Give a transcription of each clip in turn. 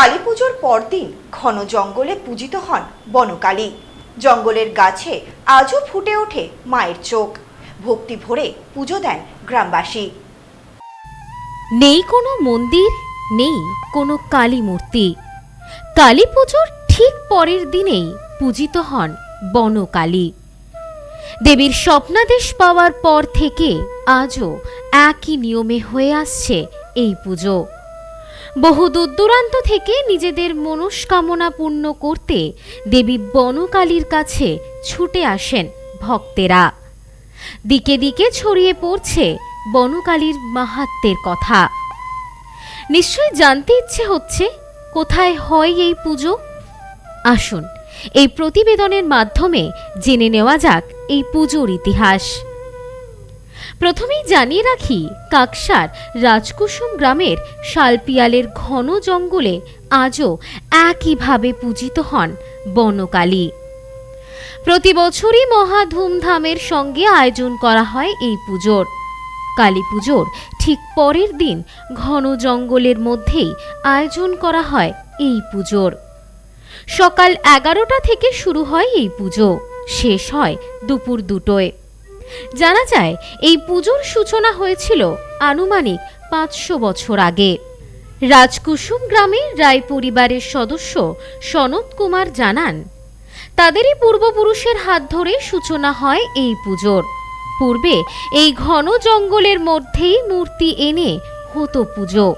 কালী পুজোর পরদিন ঘন জঙ্গলে পূজিত হন বনকালী। জঙ্গলের গাছে আজও ফুটে ওঠে মায়ের চোখ। ভক্তি ভরে পুজো দেন গ্রামবাসী। নেই কোনো মন্দির, নেই কোনো কালী মূর্তি। কালী পুজোর ঠিক পরের দিনেই পূজিত হন বনকালী। দেবীর স্বপ্নাদেশ পাওয়ার পর থেকে আজও একই নিয়মে হয়ে আসছে এই পুজো। বহু দূর দূরান্ত থেকে নিজেদের মনস্কামনা পূর্ণ করতে দেবী বনকালীর কাছে ছুটে আসেন ভক্তেরা। দিকে দিকে ছড়িয়ে পড়ছে বনকালীর মাহাত্মের কথা। নিশ্চয় জানতে ইচ্ছে হচ্ছে, কোথায় হয় এই পুজো? আসুন, এই প্রতিবেদনের মাধ্যমে জেনে নেওয়া যাক এই পুজোর ইতিহাস। প্রথমেই জানিয়ে রাখি, কাকসার রাজকুসুম গ্রামের শালপিয়ালের ঘন জঙ্গলে আজও একইভাবে পূজিত হন বনকালী। প্রতি বছরই মহা ধুমধামের সঙ্গে আয়োজন করা হয় এই পুজোর। কালী পুজোর ঠিক পরের দিন ঘন জঙ্গলের মধ্যেই আয়োজন করা হয় এই পুজোর। সকাল এগারোটা থেকে শুরু হয় এই পুজো। শেষ হয় দুপুর দুটোয়। জানা যায়, এই পুজোর সূচনা হয়েছিল আনুমানিক পাঁচশো বছর আগে। রাজকুসুম গ্রামের রায় পরিবারের সদস্য সনত কুমার জানান, তাদেরই পূর্বপুরুষের হাত ধরে সূচনা হয় এই পুজোর। পূর্বে এই ঘন জঙ্গলের মধ্যেই মূর্তি এনে হতো পুজো।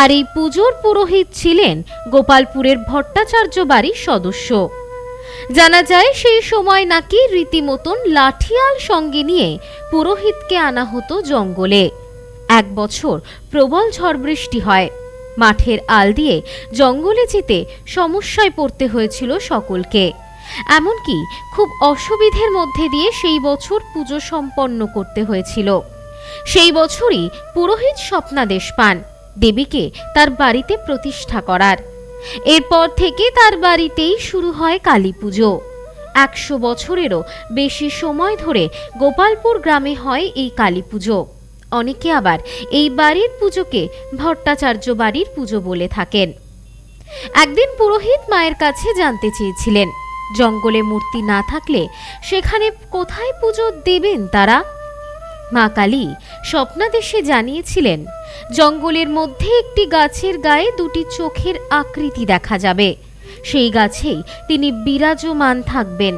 আর এই পুজোর পুরোহিত ছিলেন গোপালপুরের ভট্টাচার্য বাড়ির সদস্য। জানা যায় সেই সময় নাকি রীতিমতন লাঠিয়াল সঙ্গে নিয়ে পুরোহিতকে আনা হতো জঙ্গলে। এক বছর প্রবল ঝড় বৃষ্টি হয়। মাঠের আল দিয়ে জঙ্গলে যেতে সমস্যায় পড়তে হয়েছিল সকলকে। এমনকি খুব অসুবিধের মধ্যে দিয়ে সেই বছর পুজো সম্পন্ন করতে হয়েছিল। সেই বছরই পুরোহিত স্বপ্নাদেশ পান। দেবীকে তার বাড়িতে প্রতিষ্ঠা করার। এরপর থেকে তার বাড়িতেই শুরু হয় কালী পুজো। একশো বছরেরও বেশি সময় ধরে গোপালপুর গ্রামে হয় এই কালী পুজো। অনেকে আবার এই বাড়ির পুজোকে ভট্টাচার্য বাড়ির পুজো বলে থাকেন। একদিন পুরোহিত মায়ের কাছে জানতে চেয়েছিলেন, জঙ্গলে মূর্তি না থাকলে সেখানে কোথায় পুজো দেবেন তারা? মা কালী স্বপ্নাদেশে জানিয়েছিলেন, জঙ্গলের মধ্যে একটি গাছের গায়ে দুটি চোখের আকৃতি দেখা যাবে। সেই গাছেই তিনি বিরাজমান থাকবেন।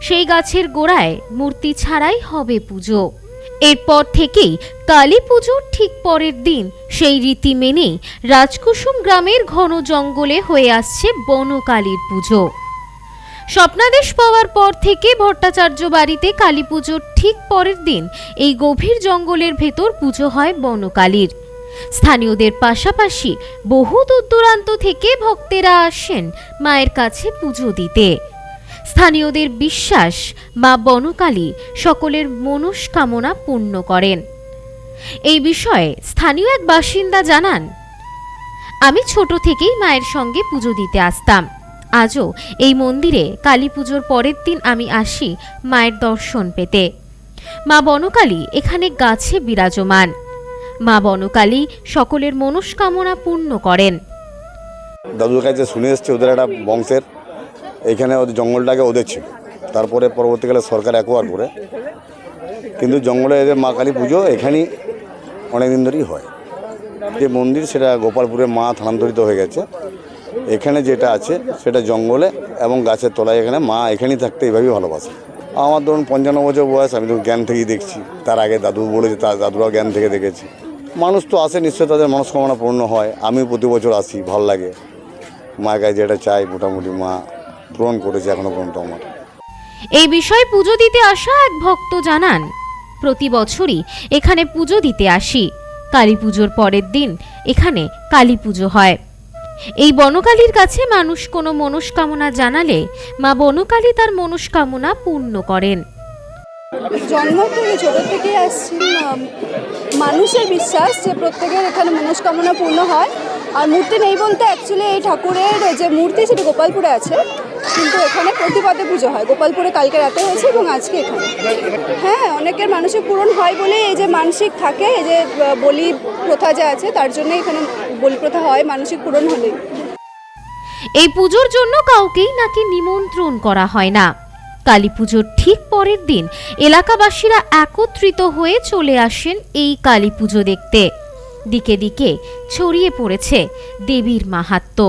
সেই গাছের গোড়ায় মূর্তি ছাড়াই হবে পুজো। এরপর থেকেই কালী পুজোর ঠিক পরের দিন সেই রীতি মেনেই রাজকুসুম গ্রামের ঘন জঙ্গলে হয়ে আসছে বনকালীর পুজো। স্বপ্নাদেশ পাওয়ার পর থেকে ভট্টাচার্য বাড়িতে কালী পুজোর ঠিক পরের দিন। এই গভীর জঙ্গলের ভেতর পুজো হয় বনকালীর। স্থানীয়দের পাশাপাশি বহু দূর দূরান্ত থেকে ভক্তেরা আসেন মায়ের কাছে পুজো দিতে। স্থানীয়দের বিশ্বাস, মা বনকালী সকলের মনস্কামনা পূর্ণ করেন। এই বিষয়ে স্থানীয় এক বাসিন্দা জানান, আমি ছোট থেকেই মায়ের সঙ্গে পুজো দিতে আসতাম। আজও এই মন্দিরে কালী পুজোর পরের দিন আমি আসি মায়ের দর্শন পেতে। মা বনকালী এখানে গাছে বিরাজমান। মা বনকালী সকলের মনস্কামনা পূর্ণ করেন। দাদুর কাছে শুনে এসছে ওদের একটা বংশের। এখানে ওদের জঙ্গলটাকে ওদের ছিল তারপরে পরবর্তীকালে সরকার অ্যাকোয়ার করে। কিন্তু জঙ্গলে এদের মা কালী পুজো এখানেই অনেক দিন ধরেই হয়। যে মন্দির সেটা গোপালপুরে মা স্থানান্তরিত হয়ে গেছে। এখানে যেটা আছে সেটা জঙ্গলে এবং গাছের তলায় এখানে মা এখানেই থাকতে এইভাবেই ভালোবাসে। আমার ধরুন পঞ্চান্ন বছর বয়স, আমি তো জ্ঞান থেকেই দেখছি। তার আগে দাদু বলেছে, তার দাদুরাও জ্ঞান থেকে দেখেছি। মানুষ তো আসে, নিশ্চয়ই তাদের মনস্কামনা পূর্ণ হয়। আমি প্রতি বছর আসি, ভালো লাগে। মায়ের কাছে যেটা চাই, মোটামুটি মা পূরণ করেছে এখনও পর্যন্ত আমার। এই বিষয়ে পুজো দিতে আসা এক ভক্ত জানান, প্রতি বছরই এখানে পুজো দিতে আসি। কালী পুজোর পরের দিন এখানে কালী পুজো হয়। এই বনকালীর কাছে মানুষ কোনো মনস্কামনা জানালে মা বনকালী তার মনস্কামনা পূর্ণ করেন। জন্ম থেকে ছোট থেকে আসছি মানুষের বিশ্বাস যে প্রত্যেকের এখানে মনস্কামনা পূর্ণ হয়। আর মূর্তি নেই বলতে অ্যাকচুয়ালি এই ঠাকুরের যে মূর্তি সেটি গোপালপুরে আছে। কিন্তু এখানে প্রতিপাদে পুজো হয়। গোপালপুরে কালকে রাতে হয়েছে এবং আজকে এখানে। হ্যাঁ অনেকের মানসিক পূরণ হয় বলে এই যে মানসিক থাকে, এই যে বলি প্রথা যে আছে, তার জন্য এখানে বলি প্রথা হয়, মানসিক পূরণ হলেই। এই পুজোর জন্য কাউকেই নাকি নিমন্ত্রণ করা হয় না। কালী পুজোর ঠিক পরের দিন এলাকাবাসীরা একত্রিত হয়ে চলে আসেন এই কালী পুজো দেখতে। দিকে দিকে ছড়িয়ে পড়েছে দেবীর মাহাত্ম্য